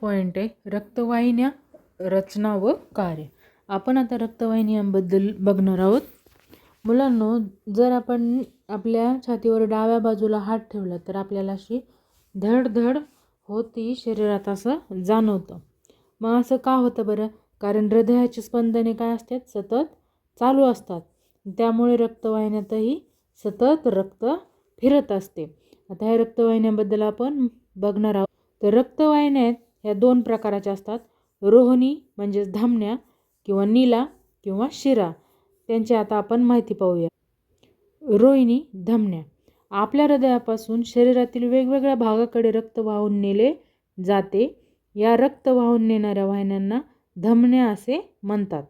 Point आहे रक्तवाहिन्या रचना व कार्य. आपण आता रक्तवाहिन्यांबद्दल बघणार आहोत. मुलांनो जर आपण आपल्या छातीवर डाव्या बाजूला हात ठेवला तर आपल्याला अशी धडधड होती शरीरात असं जाणवतं. मग असं का होतं बरं? कारण हृदयाची स्पंदने काय असतात? सतत चालू असतात. त्यामुळे रक्तवाहिन्यातही सतत रक्त फिरत असते. आता ह्या रक्तवाहिन्याबद्दल आपण बघणार आहोत. तर रक्तवाहिन्यात ह्या दोन प्रकाराच्या असतात. रोहिणी म्हणजेच धमन्या किंवा नीला किंवा शिरा. त्यांची आता आपण माहिती पाहूया. रोहिणी धमन्या. आपल्या हृदयापासून शरीरातील वेगवेगळ्या भागाकडे रक्त वाहून नेले जाते. या रक्त वाहून नेणाऱ्या वाहिन्यांना धमन्या असे म्हणतात.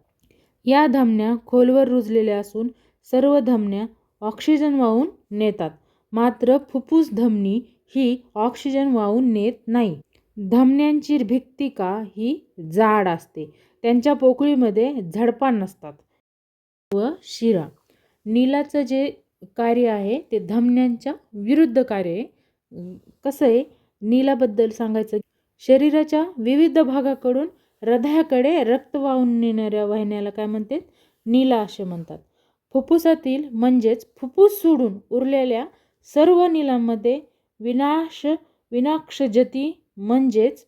या धमन्या खोलवर रुजलेल्या असून सर्व धमन्या ऑक्सिजन वाहून नेतात. मात्र फुफ्फुस धमनी ही ऑक्सिजन वाहून नेत नाही. धमन्यांची भिक्तिका ही जाड असते. त्यांच्या पोकळीमध्ये झडपा नसतात. व शिरा. नीलाचं जे कार्य आहे ते धमन्यांच्या विरुद्ध कार्य आहे. कसं आहे? नीलाबद्दल सांगायचं. शरीराच्या विविध भागाकडून हृदयाकडे रक्त वाहून नेणाऱ्या वाहिन्याला काय म्हणतात? नीला असे म्हणतात. फुफ्फुसातील म्हणजेच फुफ्फुस सोडून उरलेल्या सर्व नीलांमध्ये विनाश विनाक्षजती म्हणजेच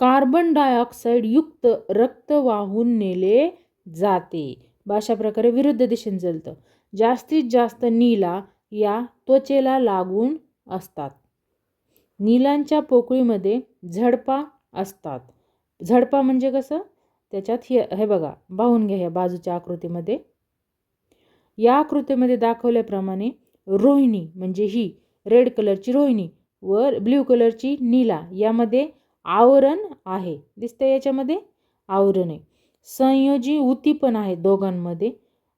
कार्बन डायऑक्साईड युक्त रक्त वाहून नेले जाते. अशा प्रकारे विरुद्ध दिशेने जलतं जास्तीत जास्त नीला या त्वचेला लागून असतात. नीलांच्या पोकळीमध्ये झडपा असतात. झडपा म्हणजे कसं? त्याच्यात हे हे बघा पाहून घ्या ह्या बाजूच्या आकृतीमध्ये. या आकृतीमध्ये दाखवल्याप्रमाणे रोहिणी म्हणजे ही रेड कलरची रोहिणी व ब्ल्यू कलरची नीला यामध्ये आवरण आहे. दिसतं याच्यामध्ये? आवरण आहे. संयोजी ऊती पण आहे दोघांमध्ये.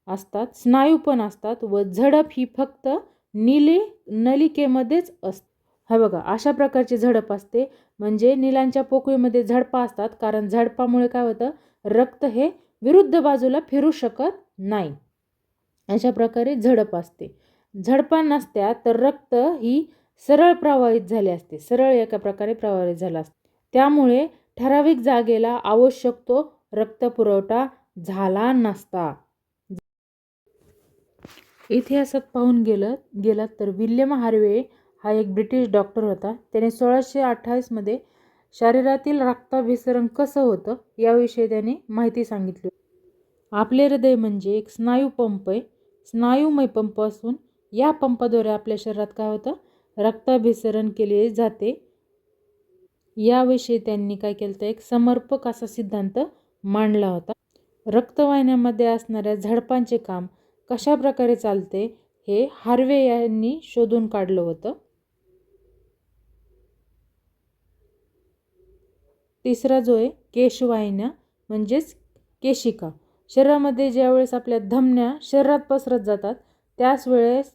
असतात. स्नायू पण असतात व झडप ही फक्त निले नलिकेमध्येच असते. हा बघा अशा प्रकारची झडप असते. म्हणजे निलांच्या पोकळीमध्ये झडपा असतात कारण झडपामुळे काय होतं? रक्त हे विरुद्ध बाजूला फिरू शकत नाही. अशा प्रकारे झडप असते. झडपा नसत्या तर रक्त ही सरळ प्रवाहित झाले असते. सरळ एका प्रकारे प्रवाहित झाला असते. त्यामुळे ठराविक जागेला आवश्यक तो रक्तपुरवठा झाला नसता. इतिहासात पाहून गेलं गेलात तर विल्यम हार्वे हा एक ब्रिटिश डॉक्टर होता. त्याने सोळाशे अठ्ठावीसमध्ये शरीरातील रक्ताभिसरण कसं होतं याविषयी त्याने माहिती सांगितली आपले हृदय म्हणजे एक स्नायू पंप आहे. स्नायूमय पंप असून या पंपाद्वारे आपल्या शरीरात काय होतं? रक्ताभिसरण केले जाते. याविषयी त्यांनी काय केलं तर एक समर्पक असा सिद्धांत मांडला होता. रक्तवाहिन्यामध्ये असणाऱ्या झडपांचे काम कशा प्रकारे चालते हे हार्वे यांनी शोधून काढलं होतं. तिसरा जो आहे केशवाहिन्या म्हणजेच केशिका. शरीरामध्ये ज्यावेळेस आपल्या धमन्या शरीरात पसरत जातात त्याच वेळेस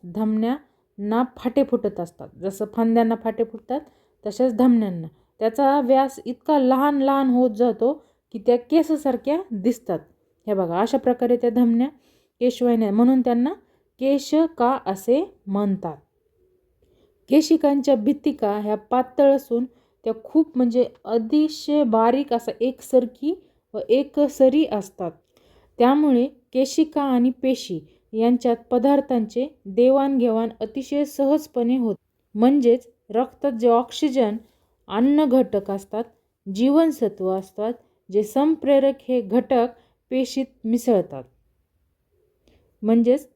ना फाटे फुटत असतात. जसं फांद्यांना फाटे फुटतात तशाच धमन्यांना त्याचा व्यास इतका लहान लहान होत जातो की त्या केससारख्या दिसतात. हे बघा अशा प्रकारे त्या धमन्या केशवाहिन्या म्हणून त्यांना केशका असे म्हणतात. केशिकांच्या भित्तिका ह्या पातळ असून त्या खूप म्हणजे अतिशय बारीक असा एकसरकी व एकसरी असतात. त्यामुळे केशिका आणि पेशी यांच्यात पदार्थांचे देवाणघेवाण अतिशय सहजपणे होत. म्हणजेच रक्तात जे ऑक्सिजन अन्न घटक असतात जीवनसत्व असतात जे संप्रेरक हे घटक पेशीत मिसळतात. म्हणजेच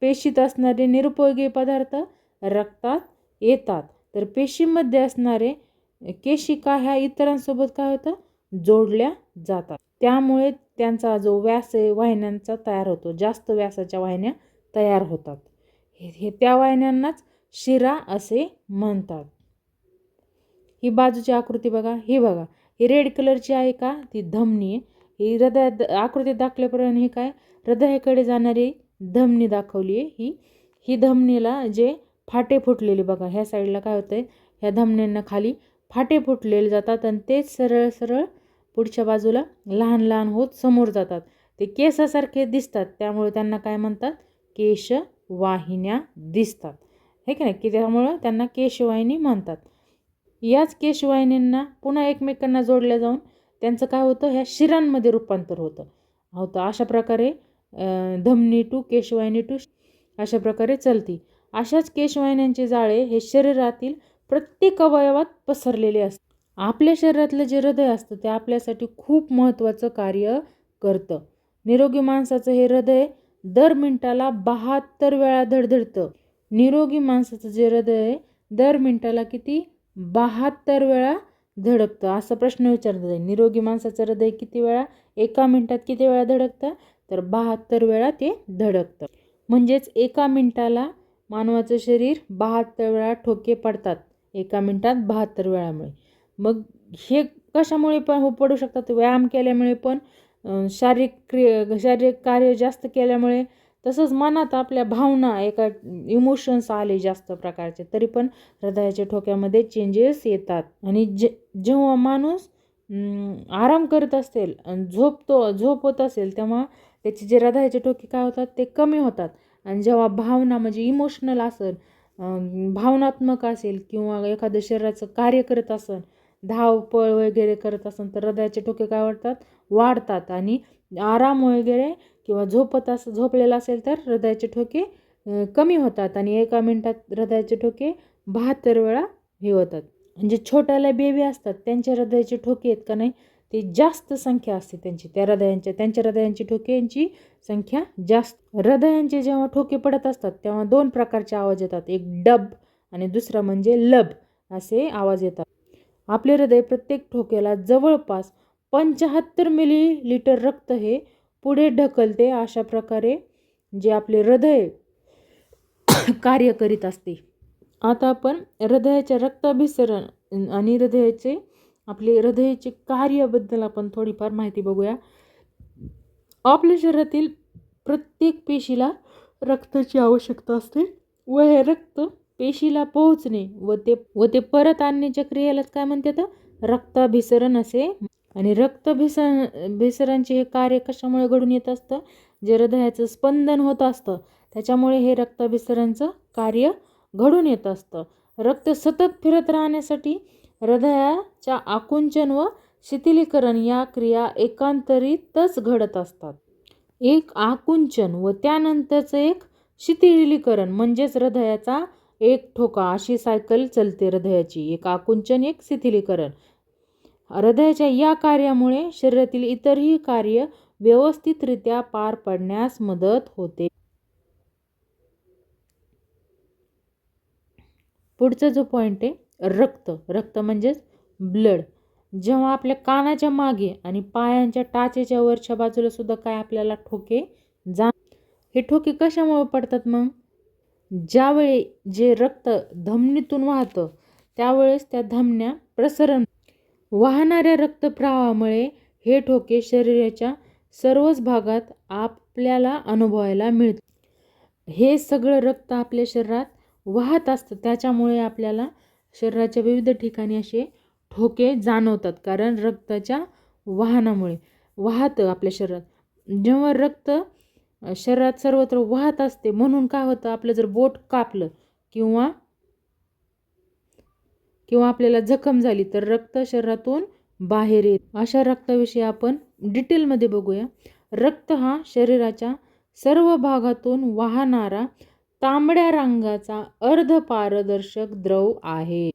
पेशीत असणारे निरुपयोगी पदार्थ रक्तात येतात. तर पेशीमध्ये असणारे केशिका ह्या इतरांसोबत काय होतं? जोडल्या जातात. त्यामुळे त्यांचा जो व्यास आहे वाहिन्यांचा तयार होतो. जास्त व्यासाच्या वाहिन्या तयार होतात. हे हे त्या वाहिन्यांनाच शिरा असे म्हणतात. ही बाजूची आकृती बघा. ही बघा. ही रेड कलरची आहे का? ती धमनी आहे. ही हृदयात आकृतीत दाखल्याप्रमाणे ही काय? हृदयाकडे जाणारी धमनी दाखवली आहे ही. ही धमनीला जे फाटे फुटलेले बघा. ह्या साईडला काय होतं आहे ह्या धमन्यांना खाली फाटे फुटलेले जातात आणि तेच सरळ सरळ पुढच्या बाजूला लहान लहान होत समोर जातात. ते केसासारखे दिसतात. त्यामुळे त्यांना काय म्हणतात? केशवाहिन्या दिसतात. हे की नाही? की त्यामुळं त्यांना केशवाहिनी म्हणतात. याच केशवाहिनींना पुन्हा एकमेकांना जोडल्या जाऊन त्यांचं काय होतं? ह्या शिरांमध्ये रूपांतर होतं. होतं अशा प्रकारे धमनी टू केशवाहिनी टू अशा प्रकारे चलती. अशाच केशवाहिन्यांचे जाळे हे शरीरातील प्रत्येक अवयवात पसरलेले असतात. आपल्या शरीरातलं जे हृदय असतं ते आपल्यासाठी खूप महत्त्वाचं कार्य करतं. निरोगी माणसाचं हे हृदय दर मिनिटाला बहात्तर वेळा धडधडतं. निरोगी माणसाचं जे हृदय दर मिनिटाला किती? बहात्तर वेळा धडकतं. असा प्रश्न विचारला जाईल. निरोगी माणसाचं हृदय किती वेळा? एका मिनटात किती वेळा धडकतं? तर बहात्तर वेळा ते धडकतं. म्हणजेच एका मिनटाला मानवाचं शरीर बहात्तर वेळा ठोके पडतात. एका मिनटात बहात्तर वेळामुळे. मग हे कशामुळे पण हो पडू शकतात? व्यायाम केल्यामुळे पण शारीरिक क्रिय शारीरिक कार्य जास्त केल्यामुळे तसंच मनात आपल्या भावना एका इमोशन्स आले जास्त प्रकारचे. तरी पण हृदयाच्या ठोक्यामध्ये चेंजेस येतात. आणि जे जेव्हा माणूस आराम करत असेल झोपतो झोप होत असेल तेव्हा त्याचे जे हृदयाचे ठोके काय होतात? ते कमी होतात. आणि जेव्हा भावना म्हणजे इमोशनल असेल भावनात्मक असेल किंवा एखादं शरीराचं कार्य करत असेल धावपळ वगैरे करत असेल तर हृदयाचे ठोके काय वाढतात? वाढतात. आणि आराम वगैरे किंवा झोपत अस झोपलेला असेल तर हृदयाचे ठोके कमी होतात. आणि एका मिनटात हृदयाचे ठोके बहात्तर वेळा हे होतात. म्हणजे छोट्याला बेबी असतात. त्यांच्या हृदयाचे ठोके आहेत का नाही? ते जास्त संख्या असते त्यांची. त्या हृदयांच्या त्यांच्या हृदयांची ठोक्यांची संख्या जास्त. हृदयांचे जेव्हा ठोके पडत असतात तेव्हा दोन प्रकारचे आवाज येतात. एक डब आणि दुसरा म्हणजे लब असे आवाज येतात. आपले हृदय प्रत्येक ठोक्याला जवळपास पंचाहत्तर मिली लिटर रक्त हे पुढे ढकलते अशा प्रकारे जे आपले हृदय कार्य करीत असते. आता आपण हृदयाच्या रक्ताभिसरण आणि हृदयाचे आपले हृदयाचे कार्याबद्दल आपण थोडीफार माहिती बघूया. आपल्या शरीरातील प्रत्येक पेशीला रक्ताची आवश्यकता असते व हे रक्त पेशीला पोहोचणे व ते व ते परत आणण्याच्या क्रियेला काय म्हणतात रक्ताभिसरण असे. आणि रक्तभिसरण भिसरणचे हे कार्य कशामुळे घडून येत असतं जे हृदयाचं स्पंदन होत असतं त्याच्यामुळे हे रक्ताभिसरणचं कार्य घडून येत असतं रक्त सतत फिरत राहण्यासाठी हृदयाच्या आकुंचन व शिथिलीकरण या क्रिया एकांतरितच घडत असतात एक आकुंचन व त्यानंतरचं एक शिथिलीकरण म्हणजेच हृदयाचा एक ठोका अशी सायकल चलते हृदयाची एक आकुंचन एक शिथिलीकरण. हृदयाच्या या कार्यामुळे शरीरातील इतरही कार्य व्यवस्थितरित्या पार पडण्यास मदत होते. पुढचा जो पॉईंट आहे रक्त. रक्त म्हणजेच ब्लड जेव्हा आपल्या कानाच्या मागे आणि पायांच्या टाचेच्या वरच्या बाजूला सुद्धा काय आपल्याला ठोके जा हे ठोके कशामुळे पडतात मग? ज्यावेळी जे रक्त धमनीतून वाहतं त्यावेळेस त्या धमन्या प्रसरण. वाहणाऱ्या रक्तप्रवाहामुळे हे ठोके शरीराच्या सर्वच भागात आपल्याला अनुभवायला मिळते हे सगळं रक्त आपल्या शरीरात वाहत असतं. त्याच्यामुळे आपल्याला शरीराच्या विविध ठिकाणी असे ठोके जाणवतात. कारण रक्ताच्या वाहनामुळे वाहतं आपल्या शरीरात. जेव्हा रक्त शरीरात सर्वत्र वाहत असते. म्हणून काय होतं आपलं जर बोट कापलं किंवा किंवा आपल्याला जखम झाली तर रक्त शरीरातून बाहेर येत अशा रक्ताविषयी आपण डिटेलमध्ये बघूया. रक्त हा शरीराच्या सर्व भागातून वाहणारा तांबड्या रंगाचा अर्धपारदर्शक द्रव आहे.